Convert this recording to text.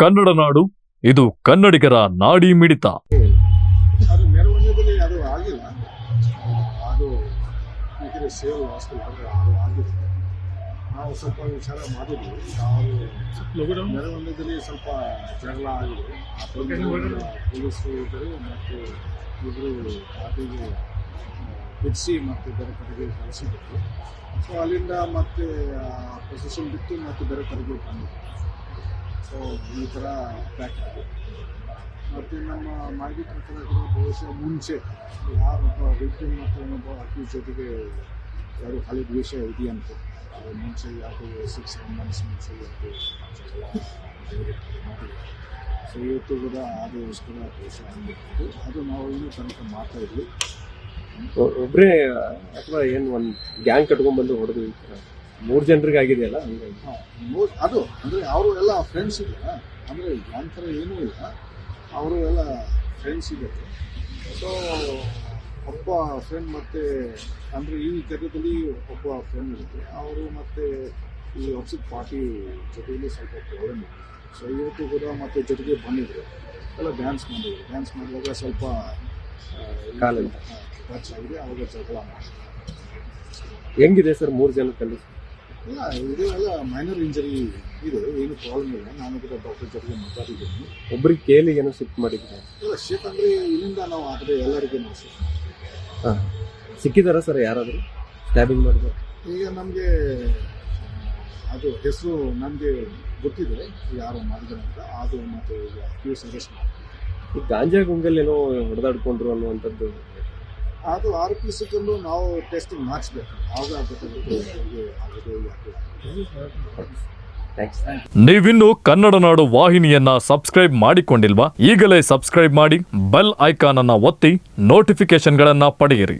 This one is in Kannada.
ಕನ್ನಡ ನಾಡು, ಇದು ಕನ್ನಡಿಗರ ನಾಡಿ ಮಿಡಿತ. ಅದು ಮೆರವಣಿಗೆಯಲ್ಲಿ ಅದು ಆಗಿಲ್ಲ. ಅದು ಈ ಸೇಲ್ ಹಾಸ್ಟೆಲ್ ಅದು ಆಗಿದೆ ನಾವು ಸ್ವಲ್ಪ ವಿಚಾರ ಮಾಡಿದ್ವಿ. ನಾವು ಮೆರವಣಿಗೆಯಲ್ಲಿ ಸ್ವಲ್ಪ ಜಗಳ ಆಗಿದೆ. ಇಬ್ಬರು ಪಾರ್ಟಿಗೆ ಬಿಡಿಸಿ ಮತ್ತು ಬೇರೆ ಕಡೆಗೆ ಕಳಿಸಿಬಿಟ್ಟು ಸೊ ಅಲ್ಲಿಂದ ಮತ್ತೆ ಪೊಸಿಷನ್ ಬಿಟ್ಟು ಮತ್ತೆ ಬೇರೆ ಕಡೆಗೆ ಬಂದಿದ್ರು. ಸೊ ಈ ಥರ ಪ್ಯಾಕ್ ಮತ್ತು ನಮ್ಮ ಮಾಹಿತಿ ಪ್ರಕಾರ ಕೂಡ ಬಹುಶಃ ಮುಂಚೆ ಯಾರೊಬ್ಬ ವಿಕ್ಟಿಮ್ ಮತ್ತು ಇನ್ನೊಬ್ಬ ಅಕ್ಯೂಸ್ ಜೊತೆಗೆ ಯಾರು ಖಾಲಿ ದ್ವೇಷ ಇದೆಯಂತೆ ಮುಂಚೆ ಯಾಕೆ ಸಿಕ್ಸ್ ಸೆವೆನ್ ಮಂತ್ಸ್ ಮುಂಚೆ ಯಾಕೆ ಸೊ ಇವತ್ತು ಕೂಡ ಅದಕ್ಕೋಸ್ಕರ ದ್ವೇಷ ಆಗಿತ್ತು ಅದು ನಾವು ಇನ್ನೂ ತನಕ ಮಾಡ್ತಾ ಇದ್ವಿ. ಒಬ್ಬರೇ ಅಥವಾ ಏನು ಒಂದು ಗ್ಯಾಂಗ್ ಕಟ್ಕೊಂಡ್ಬಂದು ಹೊಡೆದು ಈ ಥರ ಮೂರು ಜನರಿಗೆ ಆಗಿದೆಯಲ್ಲ? ಮೂರು ಅದು ಅಂದರೆ ಅವರು ಎಲ್ಲ ಫ್ರೆಂಡ್ಸ್ ಇದ್ದಾರೆ ಅಂದರೆ ಯಾಂತರ ಏನೂ ಇಲ್ಲ. ಅವರು ಎಲ್ಲ ಫ್ರೆಂಡ್ಸ್ ಇದ್ದಾರೆ ಸೊ ಒಬ್ಬ ಫ್ರೆಂಡ್ ಮತ್ತು ಅಂದರೆ ಈ ಜಾಗದಲ್ಲಿ ಒಬ್ಬ ಫ್ರೆಂಡ್ ಇರುತ್ತೆ. ಅವರು ಮತ್ತು ಈ ವರ್ಷದ ಪಾರ್ಟಿ ಜೊತೆಯಲ್ಲಿ ಸ್ವಲ್ಪ ಪ್ರಾಬ್ಲಮ್ ಇದೆ. ಸೊ ಇವತ್ತು ಕೂಡ ಮತ್ತೆ ಜೊತೆಗೆ ಬಂದಿದ್ರು. ಎಲ್ಲ ಡ್ಯಾನ್ಸ್ ಮಾಡಿದ್ರು. ಡ್ಯಾನ್ಸ್ ಮಾಡುವಾಗ ಸ್ವಲ್ಪ ಖರ್ಚಾಗಿದೆ ಟಚ್ ಆಗಿದೆ. ಅವಾಗ ಜಗಳ ಮಾಡಿದ್ರು ಹೆಂಗಿದೆ ಸರ್ ಮೂರು ಜನ ಕಲಿ ಇಲ್ಲ ಇದು ಎಲ್ಲ ಮೈನರ್ ಇಂಜರಿ ಇದೆ ಏನು ಪ್ರಾಬ್ಲಮ್ ಇಲ್ಲ. ನಾನು ಕೂಡ ಡಾಕ್ಟರ್ ಜೊತೆಗೆ ಮಾತಾಡಿದ್ದೀನಿ. ಒಬ್ಬರಿಗೆ ಕೇಲಿಗೆ ಏನೋ ಶಿಫ್ಟ್ ಮಾಡಿದ್ರೆ ಇಲ್ಲ ಅಂದರೆ ಇಲ್ಲಿಂದ ನಾವು ಆದರೆ ಎಲ್ಲರಿಗೂ ನಾವು ಶಿಫ್ಟ್ ಹಾಂ. ಸಿಕ್ಕಿದಾರ ಸರ್ ಯಾರಾದರೂ? ಸ್ಟ್ಯಾಬಿಂಗ್ ಮಾಡಿದ್ರು ಈಗ ನಮಗೆ ಅದು ಹೆಸರು ನಮಗೆ ಗೊತ್ತಿದೆ ಯಾರು ಮಾಡಿದ್ರು ಅಂತ. ಅದು ಮತ್ತು ಸಜೆಸ್ಟ್ ಅರೆಸ್ಟ್ ಮಾಡಿ ಈ ಗಾಂಜಾ ಗುಂಗಲ್ಲಿ ಏನೋ ಹೊಡೆದಾಡ್ಕೊಂಡ್ರು ಅನ್ನುವಂಥದ್ದು ಅದು ಆರ್ ಪಿ ನಾವು ಟೆಸ್ಟಿಂಗ್ ಮಾಡಿಸ್ಬೇಕು. ನೀವಿನ್ನು ಕನ್ನಡ ನಾಡು ವಾಹಿನಿಯನ್ನ ಸಬ್ಸ್ಕ್ರೈಬ್ ಮಾಡಿಕೊಂಡಿಲ್ವಾ? ಈಗಲೇ ಸಬ್ಸ್ಕ್ರೈಬ್ ಮಾಡಿ ಬೆಲ್ ಐಕಾನ್ ಅನ್ನ ಒತ್ತಿ ನೋಟಿಫಿಕೇಶನ್ಗಳನ್ನ ಪಡೆಯಿರಿ.